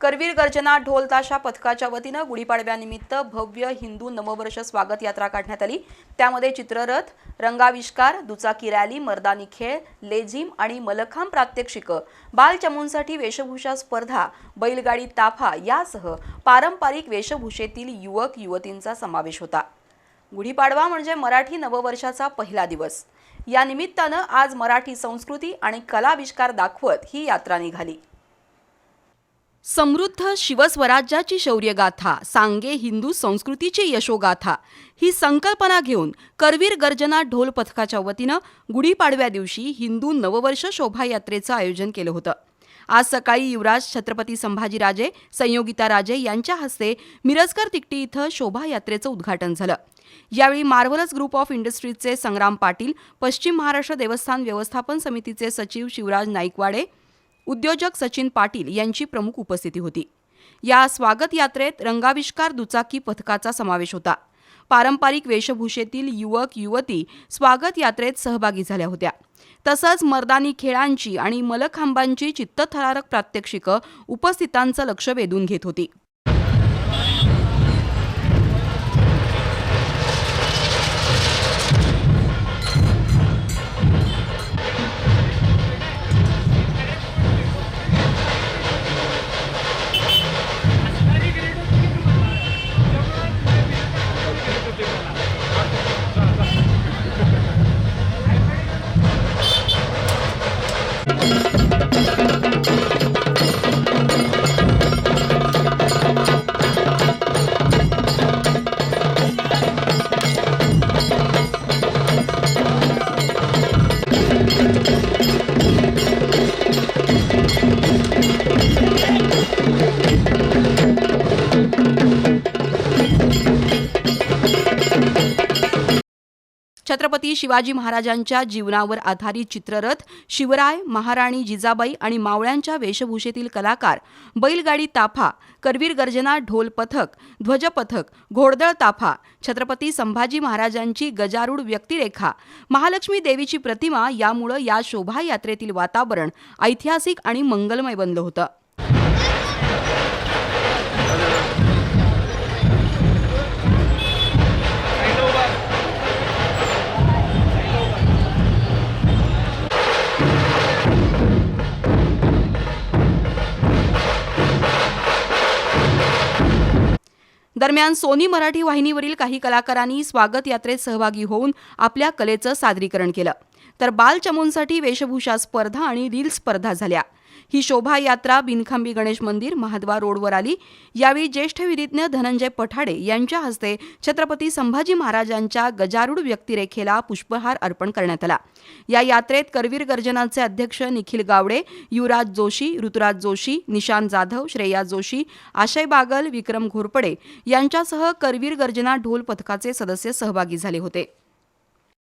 करवीर गर्जना ढोल ताशा पथकाच्या वतीनं गुढीपाडव्यानिमित्त भव्य हिंदू नववर्ष स्वागत यात्रा काढण्यात आली. त्यामध्ये चित्ररथ रंगाविष्कार दुचाकी रॅली मर्दानी खेळ लेझिम आणि मलखांब प्रात्यक्षिकं बालचमूंसाठी वेशभूषा स्पर्धा बैलगाडी ताफा यासह पारंपरिक वेशभूषेतील युवक युवतींचा समावेश होता. गुढीपाडवा म्हणजे मराठी नववर्षाचा पहिला दिवस. या निमित्तानं आज मराठी संस्कृती आणि कलाविष्कार दाखवत ही यात्रा निघाली. समृद्ध शिवस्वराज्याची शौर्यगाथा सांगे हिंदू संस्कृतीची यशोगाथा ही संकल्पना घेऊन करवीर गर्जना ढोल पथकाच्या वतीनं गुढीपाडव्या दिवशी हिंदू नववर्ष शोभायात्रेचं आयोजन केलं होतं. आज सकाळी युवराज छत्रपती संभाजीराजे संयोगिता राजे यांच्या हस्ते मिरजकर तिकटी इथं शोभायात्रेचं उद्घाटन झालं. यावेळी मार्वलस ग्रुप ऑफ इंडस्ट्रीजचे संग्राम पाटील पश्चिम महाराष्ट्र देवस्थान व्यवस्थापन समितीचे सचिव शिवराज नाईकवाडे उद्योजक सचिन पाटील यांची प्रमुख उपस्थिती होती. या स्वागत यात्रेत रंगाविष्कार दुचाकी पथकाचा समावेश होता. पारंपरिक वेशभूषेतील युवक युवती स्वागत यात्रेत सहभागी झाल्या होत्या. तसंच मर्दानी खेळांची आणि मलखांबांची चित्तथरारक प्रात्यक्षिकं उपस्थितांचं लक्ष वेधून घेत होती. छत्रपती शिवाजी महाराजांच्या जीवनावर आधारित चित्ररथ शिवराय महाराणी जिजाबाई आणि मावळ्यांच्या वेशभूषेतील कलाकार बैलगाडी ताफा करवीर गर्जना ढोल पथक ध्वज पथक घोडदळ ताफा छत्रपती संभाजी महाराजांची गजारूढ व्यक्तिरेखा महालक्ष्मी देवीची प्रतिमा यामुळं या शोभायात्रेतील वातावरण ऐतिहासिक आणि मंगलमय बनलं होतं. दरम्यान सोनी मराठी वाहिनीवरील काही कलाकारांनी स्वागत यात्रेत सहभागी होऊन आपल्या कलेचं सादरीकरण केलं. तर बालचमूंसाठी वेशभूषा स्पर्धा आणि रील स्पर्धा झाल्या. ही शोभायात्रा बिनखांबी गणेश मंदिर महाद्वार रोडवर आली. यावेळी ज्येष्ठ विधिज्ञ धनंजय पठाडे यांच्या हस्ते छत्रपती संभाजी महाराजांच्या गजारूढ व्यक्तिरेखेला पुष्पहार अर्पण करण्यात आला. या यात्रेत करवीर गर्जनाचे अध्यक्ष निखिल गावडे युवराज जोशी ऋतुराज जोशी निशांत जाधव श्रेया जोशी आशय बागल विक्रम घोरपडे यांच्यासह करवीर गर्जना ढोल पथकाचे सदस्य सहभागी झाले होते.